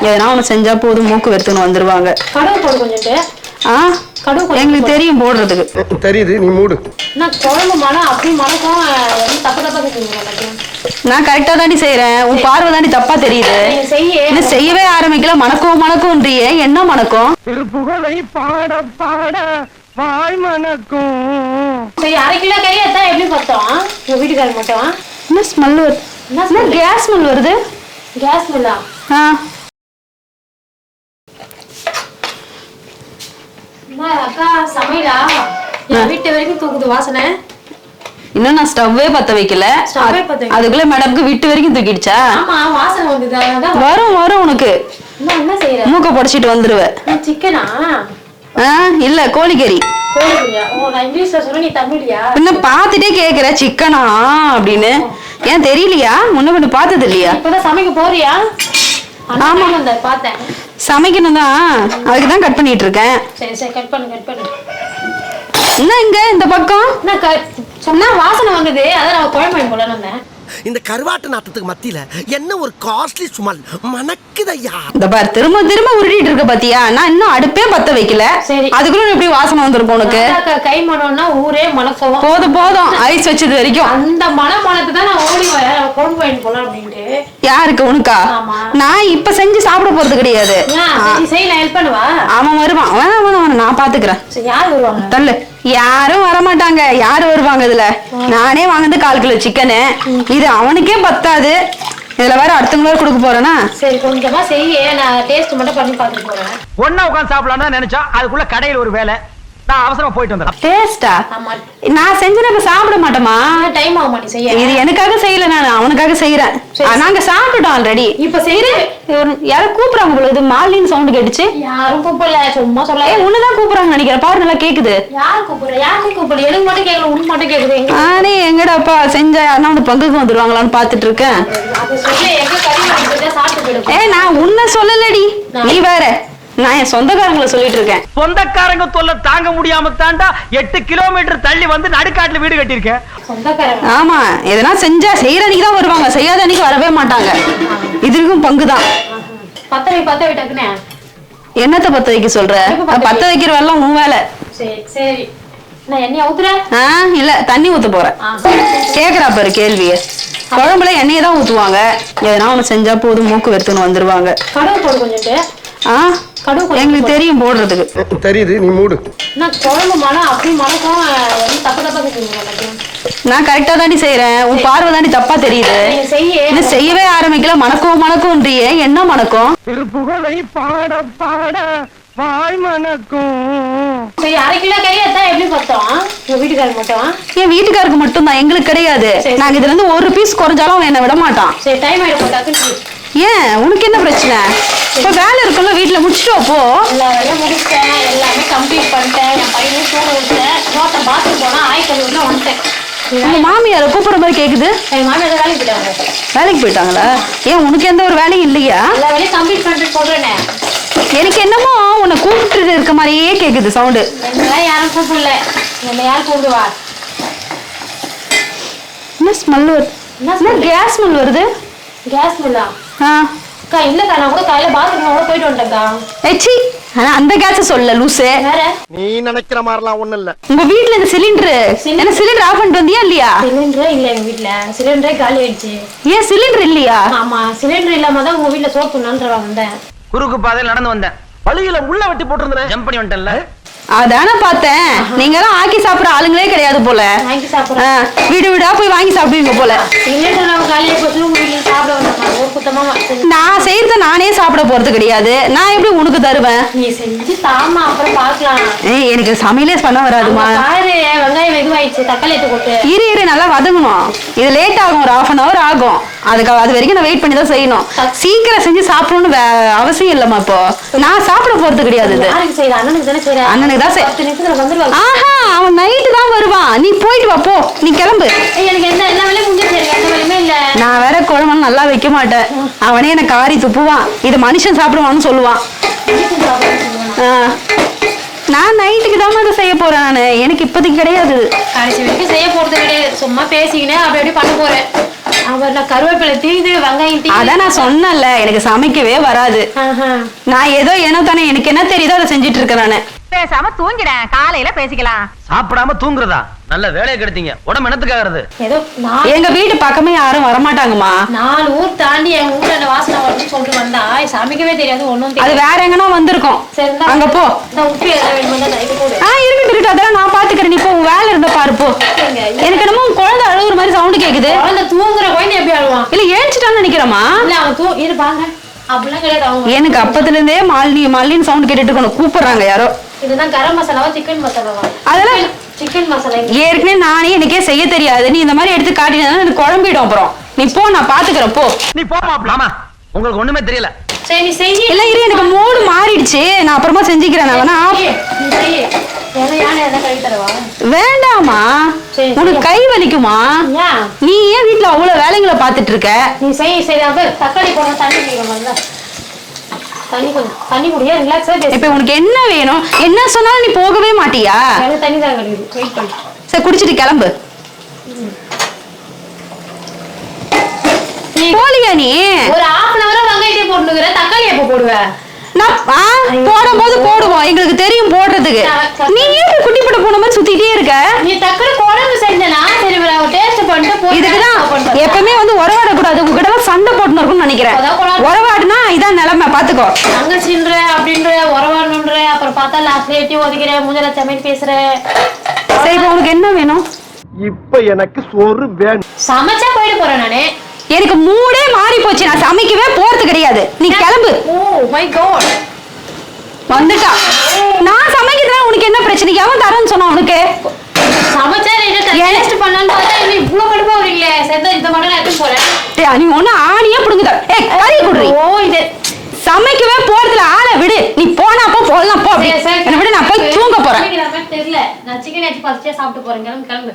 எதனா ஒன்று செஞ்சா போதும் மூக்கு வெறுத்துன்னு வந்துருவாங்க. கடுகு போடு கொஞ்சோண்டு ஆ? கடுகு கொஞ்சம் எங்களுக்கு தெரியும் போடுறதுக்கு. தெரியுது நீ மூடு. நான் குழம்பு மனம் அப்படி தப்பு தப்பா எல்லாத்தையும். நான் கரெக்டா தாண்டி செய்றேன். உன் பார்வை தாண்டி தப்பா தெரியுது. செய்ய. செய்யவே ஆரம்பிக்கல. மணக்கும் மணக்கும்ன்றியே. என்ன மணக்கும்? திருப்புகழை பாட பாட வாய் மணக்கும். சரி அரை கிலோ கறி எப்படி பார்த்தோம் உங்க வீட்டுக்காரர் மட்டும். என்ன ஸ்மெல் வருது? என்ன கேஸ் ஸ்மெல் வருது? கேஸ் மில்லா ஆ. அக்கா சமையலா? வீட்டு வரைக்கும் தூக்குது வாசனை. இன்னும் நான் ஸ்டவ்வே பத்த வைக்கல. அதுக்குள்ள மேடம்க்கு விட்டு வரைக்கும் தூக்கிடுச்சா? வரும் வரும் உனக்கு. மூக்க புடைச்சிட்டு வந்துருவ. சிக்கனா? ஆ இல்ல கோழிக்கறி. பின்ன பாத்துட்டே கேக்குற சிக்கனா அப்படின்னு. ஏன் தெரியலையா? முன்ன பின்ன பார்த்தது இல்லையா? சமைக்க போறியா? ஆமா. பார்த்தேன். சமைக்கணும் தான் அதுக்கு தான் கட் பண்ணிட்டு இருக்கேன் சரி சரி கட் பண்ணு கட் பண்ணு. என்ன இங்க இந்த பக்கம்? சொன்னா வாசனை வந்தது அதான் நான் குழம்பு போல வந்தேன் இந்த கருவாட்டு நாட்டத்துக்கு மத்தியில என்ன ஒரு காஸ்ட்லி சுமல்? மணக்குதையா? இந்த பார் திரும்ப திரும்ப உருட்டிட்டு இருக்க பாத்தியா? நான் இன்னும் அடுப்பே பத்த வைக்கல. சரி. அதுக்குள்ள எப்படி வாசனை வந்திருக்கும் உனக்கு கை மனம்னா ஊரே மணக்கும். போதும் போதும். ஐஸ் வச்சது வரைக்கும். அந்த மன மனத்து தான் நான் ஓடி குழம்பு வாங்கிட்டு போலாம் அப்படின்ட்டு. யாருக்கு உனக்கா? ஆமா. நான் இப்ப செஞ்சு சாப்பிட போறது கிடையாது. செய்யல ஹெல்ப் பண்ணுவா? அவன் வருவான். வேணாம் வேணாம். நான் பாத்துக்கிறேன். யார் வருவாங்க? தள்ளு. யாரும் வர மாட்டாங்க யாரு வருவாங்க இதுல? நானே வாங்குனது கால் கிலோ சிக்கனு இது அவனுக்கே பத்தாது. இதுல வேற அடுத்தவங்கள கொடுக்க போறேனா? சரி கொஞ்சமா செய்ய. நான் டேஸ்ட் மட்டும் பண்ணி பார்த்துட்டு போறேன். ஒன்னா உட்காந்து சாப்பிடலாம் நினைச்சா அதுக்குள்ள கடையில் ஒரு வேலை. நான் அவசரமா போயிட்டு வந்துடுறேன். டேஸ்டா ஆமா. நான் செஞ்சு இப்ப சாப்பிட மாட்டோமா டைம் ஆகுமா நீ செய்ய. இது எனக்காக செய்யல நான் அவனுக்காக செய்யறேன் நாங்க சாப்பிட்டுட்டோம் ஆல்ரெடி இப்ப செய்யற யாரோ கூப்பிடுறாங்க போல இது மாலின்னு சவுண்ட் கேட்டுச்சு. யாரும் கூப்பிடல சும்மா சொல்ல. உன்னதான் கூப்பிடுறாங்க நினைக்கிறேன். பாரு நல்லா கேக்குது. யார் கூப்பிடுற? எனக்கு மட்டும் உனக்கு மட்டும் கேக்குது. எங்கடாப்பா? செஞ்சா யாருன்னா வந்து பங்குக்கு வந்துருவாங்களான்னு பாத்துட்டு இருக்கேன். அது சொல்லி எங்க கறி வாங்கிட்டு சாப்பிட்டு போயிடும். ஏய் நான் உன்னை சொல்லலடி. நீ வேற. நான் என் சொந்தக்காரங்களை சொல்லிட்டு இருக்கேன். சொந்தக்காரங்க தொல்லை தாங்க முடியாம தாண்டா எட்டு கிலோமீட்டர் தள்ளி வந்து நடுக்காட்டுல வீடு கட்டியிருக்கேன். சொந்தக்காரங்க. ஆமா எதனா செஞ்சா செய்யற அன்னைக்கு தான் வருவாங்க செய்யாத அன்னைக்கு வரவே மாட்டாங்க. இதுக்கும் பங்குதான். பத்த வை பத்த வை என்னத்த பத்த வைக்க சொல்ற? பத்த வைக்கிற வேலை உன் வேலை. சரி சரி. நான் எண்ணெய் ஊத்துறேன் ஆ இல்ல தண்ணி ஊத்த போறேன். கேக்குறா பாரு கேள்விய. குழம்புல எண்ணெயை தான் ஊத்துவாங்க. எதனா செஞ்சா போதும் மூக்கு வெறுத்துன்னு வந்துருவாங்க. கடுகு போடு கொஞ்சோண்டு ஆ கடுகு கொஞ்சம் எங்களுக்கு தெரியும் போடுறதுக்கு. தெரியுது நீ மூடு. நான் குழம்பு மனம் அப்படி மணக்கும் தப்பு தப்பா நான் கரெக்டா தாண்டி செய்றேன். உன் பார்வை தாண்டி தப்பா தெரியுது. செய்ய. செய்யவே ஆரம்பிக்கல. மணக்கும் மணக்கும்ன்றியே என்ன மணக்கும்? திருப்புகழை பாட பாட வாய் மணக்கும். சரி அரை கிலோ கறி எடுத்தா எப்படி பார்த்தோம் உங்க வீட்டுக்காரர் மட்டும். என் வீட்டுக்காருக்கு மட்டும்தான். எங்களுக்கு கிடையாது. நாங்க இதுல இருந்து ஒரு பீஸ் குறைஞ்சாலும் அவன் என்ன விட மாட்டான். சரி டைம் ஆயிடும் டக்குன்னு. ஏன்? உனக்கு என்ன பிரச்சனை? இப்ப வேலை இருக்குல்ல வீட்டுல முடிச்சுட்டு வா, போ. எல்லா வேலையும் முடிச்சிட்டேன். எல்லாமே கம்ப்ளீட் பண்ணிட்டேன். என் பையனும் தூங்க விட்டேன் ரோட்டை பாத்ரூம் போனா ஆய் கழுவுல வந்துட்டேன். உங்க மாமியார கூப்பிடுற மாதிரி கேக்குது? என் மாமியார் வேலைக்கு போயிட்டாங்க. வேலைக்கு போயிட்டாங்களா? ஏன் உனக்கு எந்த ஒரு வேலையும் இல்லையா? எல்லா வேலையும் கம்ப்ளீட் பண்ணிட்டு சொல்றேனே எனக்கு என்னமோ உன்னை கூப்பிட்டு இருக்க மாதிரியே கேக்குது சவுண்டு என்னெல்லாம் யாரும் கூப்பிடல. என்ன யார் கூப்பிடுவா? என்ன ஸ்மெல் வருது என்ன கேஸ் ஸ்மெல் வருது? கேஸ் மில்லா ஆ. அக்கா இல்லக்கா நான் கூட காலையில பாத்ரூம் கூட போயிட்டு வந்துட்டேன்க்கா. ஏச்சி ஆனா அந்த கேஸ சொல்ல லூசு. வேற? நீ நினைக்கிற மாதிரிலாம் ஒண்ணும் இல்ல. உங்க வீட்ல இந்த சிலிண்டர். என்ன சிலிண்டர் ஆஃப் பண்ணிட்டு வந்தியா இல்லையா? சிலிண்டரே இல்ல எங்க வீட்ல. சிலிண்டரே காலி ஆயிடுச்சு. ஏன் சிலிண்டர் இல்லையா? ஆமா சிலிண்டர் இல்லாம தான் உங்க வீட்ல சோறு துண்ணான்ற வந்தேன். குறுக்கு பாதையில் நடந்து வந்தேன். வழியில முள்ள வெட்டி போட்டிருந்தேன். ஜம்ப் பண்ணி வந்துட்டேன்ல. அதானே பார்த்தேன். நீங்க எல்லாம் ஆக்கி சாப்பிடுற ஆளுங்களே கிடையாது போல. வீடு வீடா போய் வாங்கி சாப்பிடுவீங்க போல. நான் செய்யறத நானே சாப்பிட போறது கிடையாது. நான் எப்படி உனக்கு தருவேன்? எனக்கு சமையலே பண்ண வராதுமா இரு இரு நல்லா வதங்கணும். இது லேட் ஆகும் ஒரு half அன் hour ஆகும். அதுக்கு அது வரைக்கும் நான் வெயிட் பண்ணி தான் செய்யணும் சீக்கிரம் செஞ்சு சாப்பிடணும்னு அவசியம் இல்லம்மா இப்போ. நான் சாப்பிட போறது கிடையாது அண்ணனுக்கு தானே ஆஹா அவன் நைட்டு தான் வருவான். நீ போயிட்டு வா போ. நீ கிளம்பு. நான் வேற குழம்பு நல்லா வைக்க மாட்டேன். அவனே எனக்கு காரி துப்புவான். இது மனுஷன் சாப்பிடுவான்னு சொல்லுவான். நான் நைட்டுக்கு தான் இதை செய்ய போறேன் நானு. எனக்கு இப்போதைக்கு கிடையாது. கடைசி வரைக்கும் செய்ய போறது கிடையாது. சும்மா பேசிக்கினே அப்படி அப்படி பண்ண போறேன்? அவர் நான் கருவேப்பிலை தீது வெங்காயம் அதான் நான் சொன்னேன்ல எனக்கு சமைக்கவே வராது. நான் ஏதோ ஏனோ தானே எனக்கு என்ன தெரியுதோ அதை செஞ்சுட்டு இருக்கேன் நானு. பேசாம தூங்கிடேன். காலையில பேசிக்கலாம். சாப்பிடாம தூங்குறதா? நல்ல வேலையை கெடுத்தீங்க. உடம்பு என்னத்துக்காகிறது? ஏதோ நான் எங்க வீட்டு பக்கமே யாரும் வரமாட்டாங்கம்மா. நாலு ஊர் தாண்டி என் ஊர்ல அந்த வாசனை வரும்னு சொல்லிட்டு வந்தா சமைக்கவே தெரியாது ஒண்ணும் அது தெரியாது வேற எங்கன்னா வந்திருக்கும். சரி இந்தா. அங்க போ. இந்தா உப்பு எதாவது வேணுமா? தான் நைட்டு போடு. ஆ இருக்கட்டும் இருக்கட்டும் அதெல்லாம் நான் பாத்துக்கிறேன். நீ போ உன் வேலை இருந்த பாரு போ. எனக்கு என்னமோ உன் குழந்தை அழுகுற மாதிரி சவுண்ட் கேக்குது. குழந்தை தூங்குற குழந்தை எப்படி அழுவான்? இல்ல ஏஞ்சிட்டான்னு நினைக்கிறேமா இல்ல அவன் தூ இரு பாருங்க. அப்படிலாம் கிடையாது அவங்க எனக்கு அப்பத்துல இருந்தே மாலினி மாலினின்னு சவுண்ட் கேட்டுட்டு இருக்கணும். கூப்பிடுறாங்க யாரோ. இதுதான் கரம் மசாலாவா சிக்கன் மசாலாவா? அதெல்லாம் சிக்கன் மசாலா ஏற்கனவே நானே எனக்கே செய்ய தெரியாது. நீ இந்த மாதிரி எடுத்து காட்டினா எனக்கு குழம்பிடும் அப்புறம். நீ போ நான் பாத்துக்கிறேன் போ. நீ போமாப்லாமா உங்களுக்கு ஒண்ணுமே தெரியல. சரி நீ செய்யி. இல்ல இரு எனக்கு மூடு மாறிடுச்சு. நான் அப்புறமா செஞ்சுக்கிறேன் நான் வேணா வேண்டாமா சரி, உனக்கு கை வலிக்குமா? ஏன்? நீ ஏன் வீட்ல அவ்வளவு வேலைங்களை பாத்துட்டு இருக்க? நீ செய்ய சரி தக்காளி போட தண்ணி. தண்ணி கொஞ்சம் தண்ணி குடியா? ரிலாக்ஸா பேசு. இப்ப உனக்கு என்ன வேணும்? என்ன சொன்னாலும் நீ போகவே மாட்டியா? எனக்கு தண்ணி தான் கிடையாது வெயிட் பண்ணு. சரி குடிச்சிட்டு கிளம்பு. போலியா நீ? ஒரு half அன் ஹவர் வெங்காயத்தை போட்டுக்கிற தக்காளி எப்போ போடுவ? நான் ஆ, போடும்போது போடுவோம். எங்களுக்கு தெரியும் போடுறதுக்கு. நீ ஏன் குட்டி போட்ட போன மாதிரி சுத்திட்டே இருக்க? நீ தக்காளி குழம்பு செஞ்சனா? சரி டேஸ்ட் பண்ணிட்டு இதுக்குதான் எப்பவுமே வந்து உறவாட கூடாது உங்ககிட்ட சண்டை போட்டுன்னு இருக்கும்னு நினைக்கிறேன். அதான் உறவாடுனா இதான் நிலைமை பாத்துக்கோ. தங்கச்சின்ற அப்படின்ற உறவாடணுன்ற அப்புறம் பார்த்தா லாஸ்ட்ல எட்டி ஒதுக்கிற மூஞ்சல சமையல் பேசுற. சரி இப்ப உனக்கு என்ன வேணும்? இப்ப எனக்கு சோறு வேணும். சமைச்சா போயிட்டு போறேன் நானு. எனக்கு மூடே மாறி போச்சு. நான் சமைக்கவே போறது கிடையாது. நீ கிளம்பு. ஓ மை காட் வந்துட்டா. நான் சமைக்கிறதுல உனக்கு என்ன பிரச்சனை? எவன் தரேன்னு சொன்னா உனக்கு? சமைச்சா டேஸ்ட் பண்ணலாம்னு பார்த்தா இன்னும் இவ்ளோ கடுப்பா வரீங்களே சேர்த்தா இந்த மட்டும் நான் எடுத்து போறேன் டேய், நீ ஒண்ணு ஆணியே புடுங்குத. ஏய் கறி குடுறி ஓ இது சமைக்கவே போறதுல ஆளை விடு. நீ போனா போ போடலாம் போ அப்படி. சரி, சரி. என்னை விட நான் போய் தூங்க போறேன். தெரியல. நான் சிக்கன் எடுத்து பறிச்சே சாப்பிட்டு போறேன். கிளம்பு கிளம்பு.